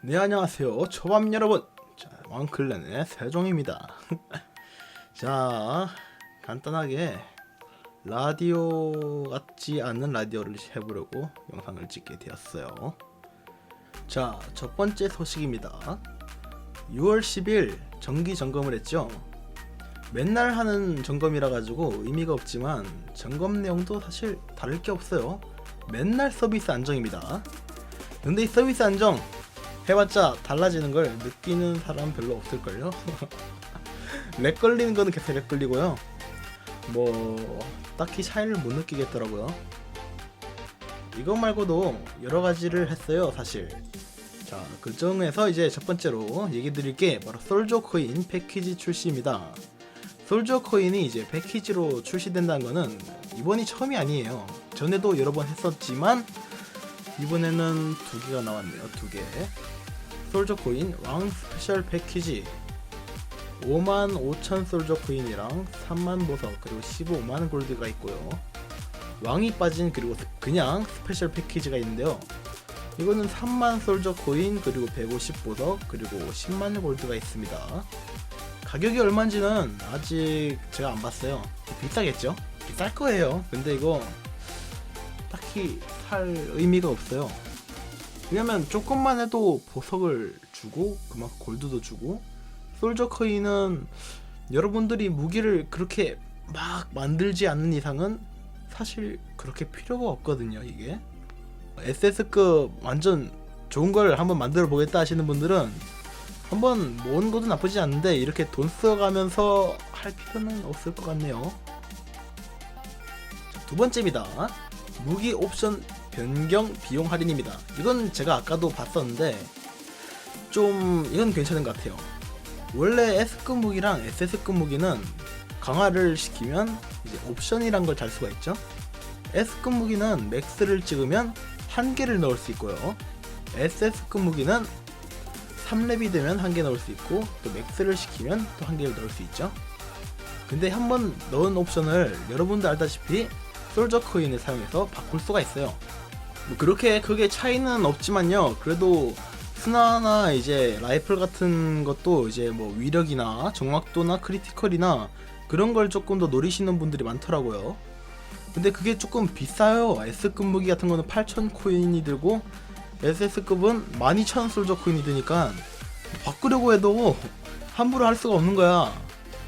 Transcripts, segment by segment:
네 안녕하세요. 초밥 여러분. 자 왕클랜의 세종입니다. 자 간단하게 라디오 같지 않은 라디오를 해보려고 영상을 찍게 되었어요. 자 첫 번째 소식입니다. 6월 10일 정기 점검을 했죠. 맨날 하는 점검이라 가지고 의미가 없지만 점검 내용도 사실 다를 게 없어요. 맨날 서비스 안정입니다. 근데 이 서비스 안정 해봤자 달라지는 걸 느끼는 사람 별로 없을걸요? 렉 걸리는 거는 계속 렉 걸리고요. 뭐 딱히 차이를 못 느끼겠더라고요. 이거 말고도 여러 가지를 했어요, 사실. 자, 그 중에서 이제 첫 번째로 얘기 드릴 게 바로 솔저 코인 패키지 출시입니다. 솔저 코인이 이제 패키지로 출시된다는 거는 이번이 처음이 아니에요. 전에도 여러 번 했었지만 이번에는 두 개가 나왔네요. 두 개. 솔저 코인 왕 스페셜 패키지 5만 5천 솔저 코인이랑 3만 보석 그리고 15만 골드가 있고요. 왕이 빠진 그리고 그냥 스페셜 패키지가 있는데요. 이거는 3만 솔저 코인 그리고 150 보석 그리고 10만 골드가 있습니다. 가격이 얼마인지는 아직 제가 안 봤어요. 비싸겠죠? 비쌀 거예요. 근데 이거 딱히 살 의미가 없어요. 왜냐면 조금만 해도 보석을 주고 그만큼 골드도 주고 솔저 커인은 여러분들이 무기를 그렇게 막 만들지 않는 이상은 사실 그렇게 필요가 없거든요 이게. SS급 완전 좋은 걸 한번 만들어 보겠다 하시는 분들은 한번 모은 것도 나쁘지 않은데 이렇게 돈 써가면서 할 필요는 없을 것 같네요. 자, 두 번째입니다. 무기 옵션 변경 비용 할인입니다. 이건 제가 아까도 봤었는데 좀 이건 괜찮은 것 같아요. 원래 S급 무기랑 SS급 무기는 강화를 시키면 이제 옵션이란 걸 달 수가 있죠. S급 무기는 맥스를 찍으면 한 개를 넣을 수 있고요. SS급 무기는 3렙이 되면 한 개 넣을 수 있고 또 맥스를 시키면 또 한 개를 넣을 수 있죠. 근데 한 번 넣은 옵션을 여러분도 알다시피 솔저 코인을 사용해서 바꿀 수가 있어요. 뭐 그렇게 크게 차이는 없지만요. 그래도 스나나 이제 라이플 같은 것도 이제 뭐 위력이나 정확도나 크리티컬이나 그런 걸 조금 더 노리시는 분들이 많더라고요. 근데 그게 조금 비싸요. S급 무기 같은 거는 8,000 코인이 들고 SS급은 12,000 솔저 코인이 드니까 바꾸려고 해도 함부로 할 수가 없는 거야.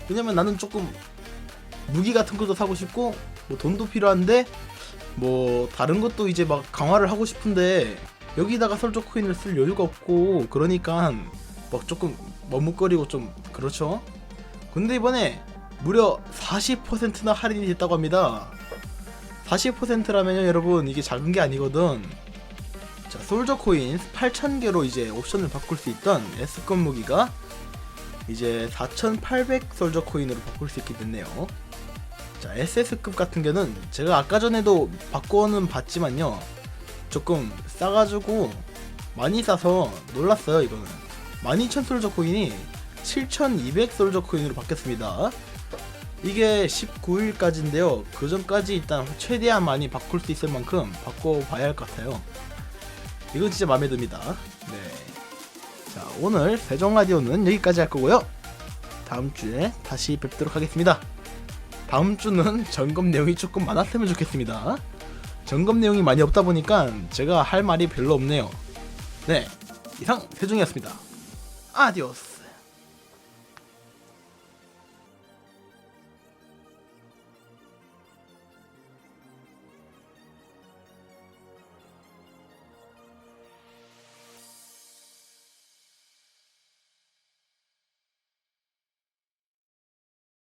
왜냐면 나는 조금 무기 같은 것도 사고 싶고 뭐 돈도 필요한데 뭐 다른 것도 이제 막 강화를 하고 싶은데 여기다가 설정 코인을 쓸 여유가 없고 그러니까 막 조금 머뭇거리고 좀 그렇죠. 근데 이번에 무려 40%나 할인이 됐다고 합니다. 40%라면요 여러분 이게 작은 게 아니거든. 자 솔저 코인 8,000개로 이제 옵션을 바꿀 수 있던 S급 무기가 이제 4,800 솔저 코인으로 바꿀 수 있게 됐네요. 자 SS급 같은 경우는 제가 아까 전에도 바꿔는 봤지만요. 조금 싸가지고 많이 싸서 놀랐어요 이거는. 12,000 솔저 코인이 7,200 솔저 코인으로 바뀌었습니다. 이게 19일까지인데요. 그 전까지 일단 최대한 많이 바꿀 수 있을 만큼 바꿔봐야 할 것 같아요. 이건 진짜 마음에 듭니다. 네 자 오늘 세종 라디오는 여기까지 할 거고요. 다음 주에 다시 뵙도록 하겠습니다 다음 주는 점검 내용이 조금 많았으면 좋겠습니다. 점검 내용이 많이 없다 보니까 제가 할 말이 별로 없네요. 네, 이상 세종이었습니다. 아디오스.